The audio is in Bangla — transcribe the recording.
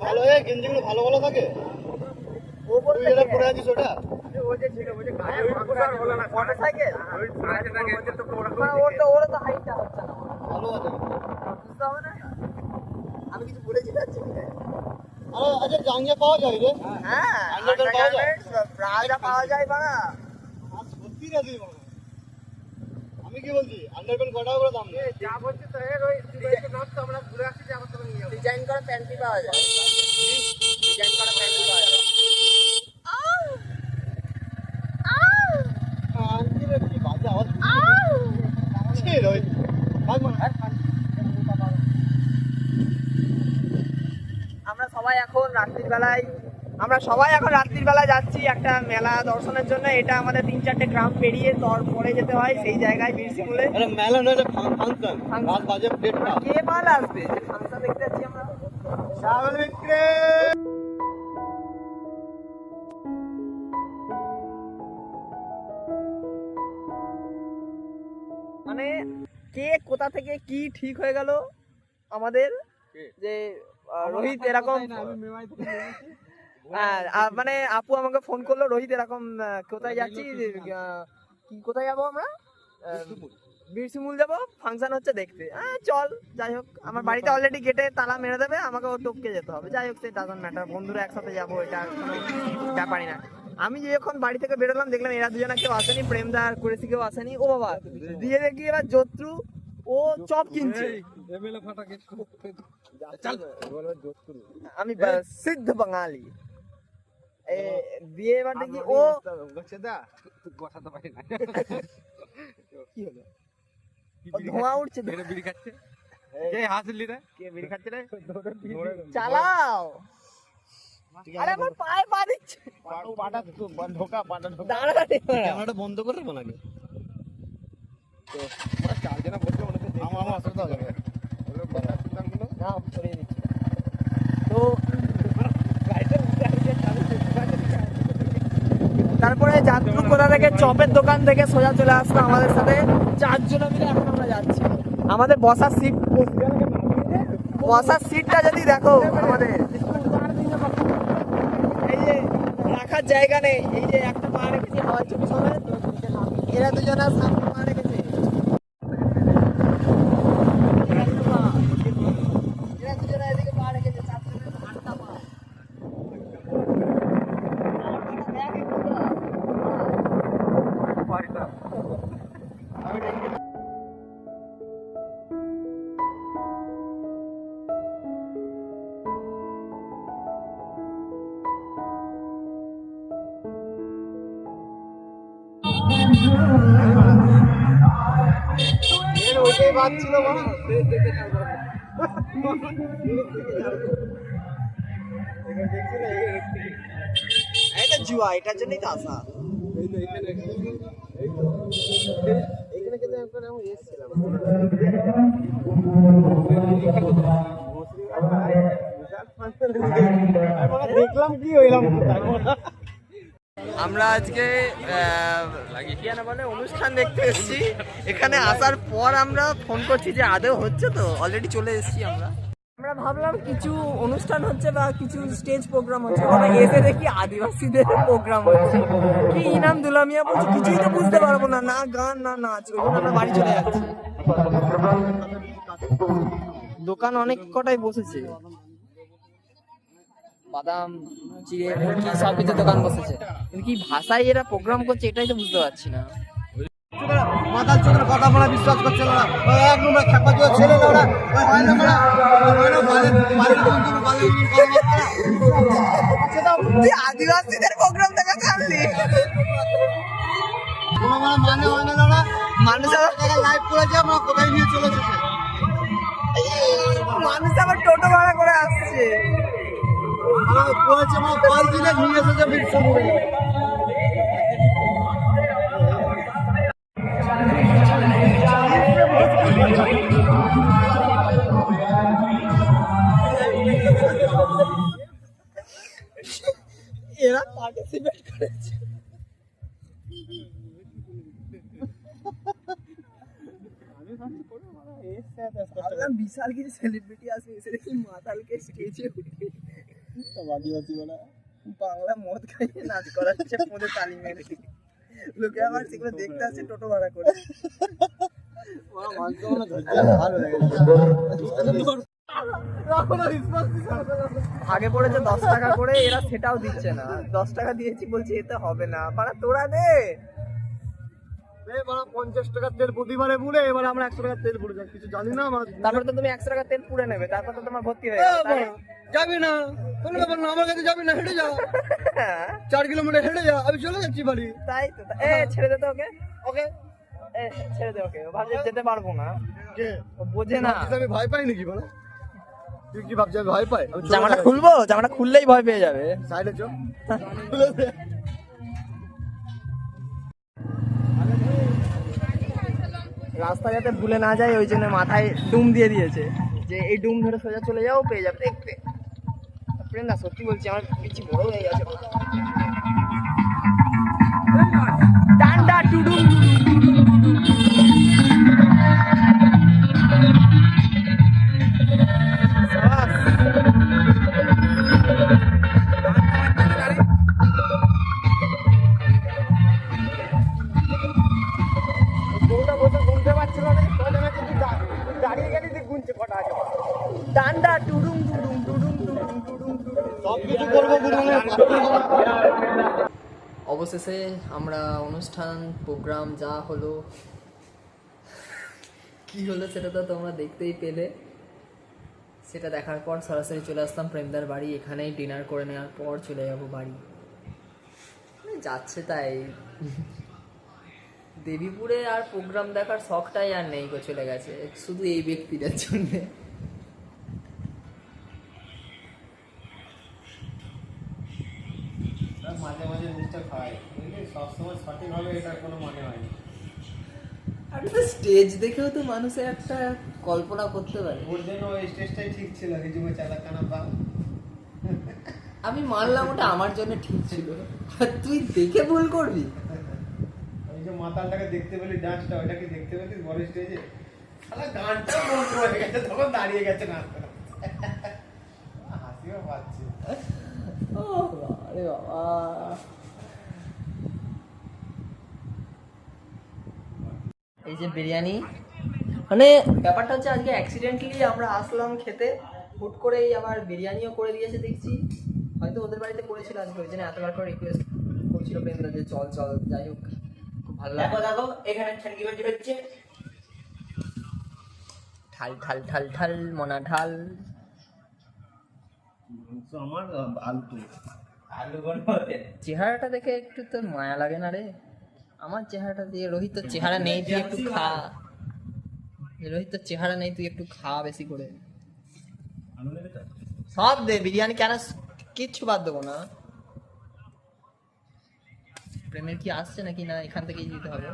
ভালো এ, গেঞ্জিগুলো ভালো ভালো থাকে তুই যেটা পরে আছিস ওটা আমি কিছু বলেছি আচ্ছা জাঙ্গিয়া পাওয়া যায় রে হ্যাঁ পাওয়া যায়? পাওয়া যায় আর সত্যি না তুই বাবা। কি বলছি? আন্ডারপ্যান্ট কটা করে দাম? নেই ডিজাইন করা প্যান্টি পাওয়া যায়। ডিজাইন করা প্যান্টি পাওয়া যায়। আন্টি কি বাজে আওয়াজ ছি রই ভাগ আমরা সবাই এখন রাত্রির বেলায় আমরা সবাই এখন রাত্রির বেলায় যাচ্ছি একটা মেলা দর্শনের জন্য। এটা আমাদের তিন চারটে গ্রাম পেরিয়ে তারপরে যেতে হয় সেই জায়গায় বীরসিংহলে আরে মেলা নয় ফাংশন। রাত বাজে কে মাল আসবে? ফাংশন দেখতে যাচ্ছি আমরা। মানে কে কোথা থেকে কি ঠিক হয়ে গেল আমাদের? যে রোহিত এরকম মানে আপু আমাকে ফোন করল রোহিত এরকম কোথায় যাচ্ছি কোথায় যাব আমরা? বীরসিমুল। যাব? ফাংশন হচ্ছে দেখতে। হ্যাঁ চল যাই হোক আমার বাড়িতে অলরেডি গেটে তালা মেরে দেবে আমাকে ও টপকে যেতে হবে। যাই হোক সে ডাজন্ট ম্যাটার বন্ধুরা একসাথে যাব এটা ব্যাপারই না। আমি যখন বাড়ি থেকে বেরোলাম দেখলাম এরা দুজনে কেউ আসেনি প্রেমদা আর কুরেশি কেউ আসেনি। ও বাবা দিয়ে দেখি এবার জত্রু ও চপ কিনছে। আমি সিদ্ধ বাঙালি। এ, দিয়ে এবার দেখি ও কি হলো? ও ধোঁয়া উঠছে কে বিড়ি খাচ্ছে রে? চালাও। আরে আমার পায়ে পা দিচ্ছে। ক্যামেরাটা বন্ধ করে দেবো নাকি? আমার আমার আসতে হবে না। সরিয়ে দিচ্ছি। তো তারপরে যাত্রু কোথা থেকে চপের দোকান থেকে সোজা চলে আসলো আমাদের সাথে। চারজন মিলে এখন আমরা যাচ্ছি। আমাদের বসার সিট বসার সিটটা যদি দেখো আমাদের। এই যে রাখার জায়গা নেই, এই যে একটা পাহাড়ে কিছু হওয়ার জন্য এরা দুজনে এটা জুয়া এটার জন্যই তো আসা। এখানে কিন্তু একবার আমি এসেছিলাম। দেখলাম কি হইলাম। আমরা আজকে বলে অনুষ্ঠান দেখতে এসেছি। এখানে আসার পর আমরা ফোন করছি যে আদৌ হচ্ছে তো? অলরেডি চলে এসেছি আমরা। আমরা ভাবলাম কিছু অনুষ্ঠান হচ্ছে বা কিছু স্টেজ প্রোগ্রাম হচ্ছে। আমরা এসে দেখি আদিবাসীদের প্রোগ্রাম হচ্ছে। কি ইনাম দুলামিয়া বলছে কিছুই তো বুঝতে পারব না। না গান না নাচ জন্য আমরা বাড়ি চলে যাচ্ছি। দোকান অনেক কটাই বসেছে? বাদাম চিড়ে মুরগি সব কিছু দোকান বসেছে। কি ভাষায় এরা প্রোগ্রাম করছে এটাই তো বুঝতে পারছি না। চোখের কথা বলা বিশ্বাস করছে না। ওই এক নম্বর খেপা দিয়ে ছেলে ওরা। আদিবাসীদের প্রোগ্রাম দেখা ছাড়লি। মানে মানে হয় না ওরা মানুষ আবার লাইভ করেছে আমরা কোথায় নিয়ে মানুষ আবার টোটো ভাড়া করে আসছে। আমরা নিয়ে এসেছে করেছে। বিশাল বাংলা মদ খাইয়ে নাচ করাচ্ছে পদে তালি মেরে। লোকে আবার সেগুলো দেখতে আসছে, টোটো ভাড়া করে। আগে পড়েছে দশ টাকা করে এরা সেটাও দিচ্ছে না। দশ টাকা দিয়েছি বলছি এতে হবে না। পাড়া তোরা দে। পঞ্চাশ টাকার তেল প্রতিবারে পুড়ে এবার আমরা একশো টাকার তেল পুড়ে কিছু জানি না আমার। তো তুমি একশো টাকা তেল পুড়ে নেবে তারপর তো তোমার ভর্তি হয়ে যাবে। যাবি না? কোনো ব্যাপার না আমার কাছে যাবি না হেঁটে যা। চার কিলোমিটার হেঁটে যা আমি চলে যাচ্ছি বাড়ি। তাই তো এ ছেড়ে দে তো ওকে। ওকে? ছেড়ে দে ওকে। ভাবছে যেতে পারব না। বোঝে না। আমি ভয় পাই নাকি বলো? তুই কি ভাবছিস ভয় পাই? জামাটা খুলবো? জামাটা খুললেই ভয় পেয়ে যাবে। সাইডে চো রাস্তা যাতে ভুলে না যায় ওই জন্য মাথায় ডুম দিয়ে দিয়েছে। যে এই ডুম ধরে সোজা চলে যাও পেয়ে যাবে। দেখতে প্রেম না সত্যি বলছি আমার পিছি বড় হয়ে গেছে। ডান্ডা টুডুম অবশেষে আমরা অনুষ্ঠান, প্রোগ্রাম, যা হলো, কি হলো সেটা তো তোমরা দেখতেই পেলে। সেটা দেখার পর সরাসরি চলে আসলাম প্রেমদার বাড়ি। এখানেই ডিনার করে নেওয়ার পর চলে যাব বাড়ি। মানে যাচ্ছে তাই। দেবীপুরে আর প্রোগ্রাম দেখার শখটাই আর নেই গো, চলে গেছে। শুধু এই ব্যক্তিটার জন্যে। সবসময় সঠিকভাবে এটার কোনো মানে হয় না। তো স্টেজ দেখেও তো মানুষের একটা কল্পনা করতে পারে। ওর জন্য ওই স্টেজটাই ঠিক ছিল হিজুমে চালাকানা বা আমি মানলাম ওটা আমার জন্য ঠিক ছিল। আর তুই দেখে ভুল করবি। ওই যে মাতালটাকে দেখতে পেলি ডান্সটা ওইটাকে দেখতে পেলি বড় স্টেজে শালা গানটা বন্ধ হয়ে গেছে তখন দাঁড়িয়ে গেছে না। হাসিও পাচ্ছে ও বাবা। এই যে বিরিয়ানি। মানে ব্যাপারটা হচ্ছে আজকে অ্যাক্সিডেন্টলি আমরা আসলাম খেতে। হুট করেই আবার বিরিয়ানিও করে দিয়েছে দেখছি। হয়তো ওদের বাড়িতে করেছিল আজকে ওই জন্য এতবার করে রিকোয়েস্ট করছিল প্রেমদা যে চল চল যাই হোক খুব ভালো লাগল। দেখো এখানে ছানকি বাজি হচ্ছে? ঠাল ঠাল ঠাল ঠাল মনা ঢাল। আমার আলতু আলু চেহারাটা দেখে একটু তো মায়া লাগে না রে? আমার চেহারাটা দিয়ে রোহিত তোর চেহারা নেই, তুই একটু খা। রোহিত তোর চেহারা নেই, তুই একটু খা বেশি করে। সব দে, বিরিয়ানি কেন কিচ্ছু বাদ দেবো না। প্রেমের কি আসছে নাকি না, এখান থেকেই দিতে হবে।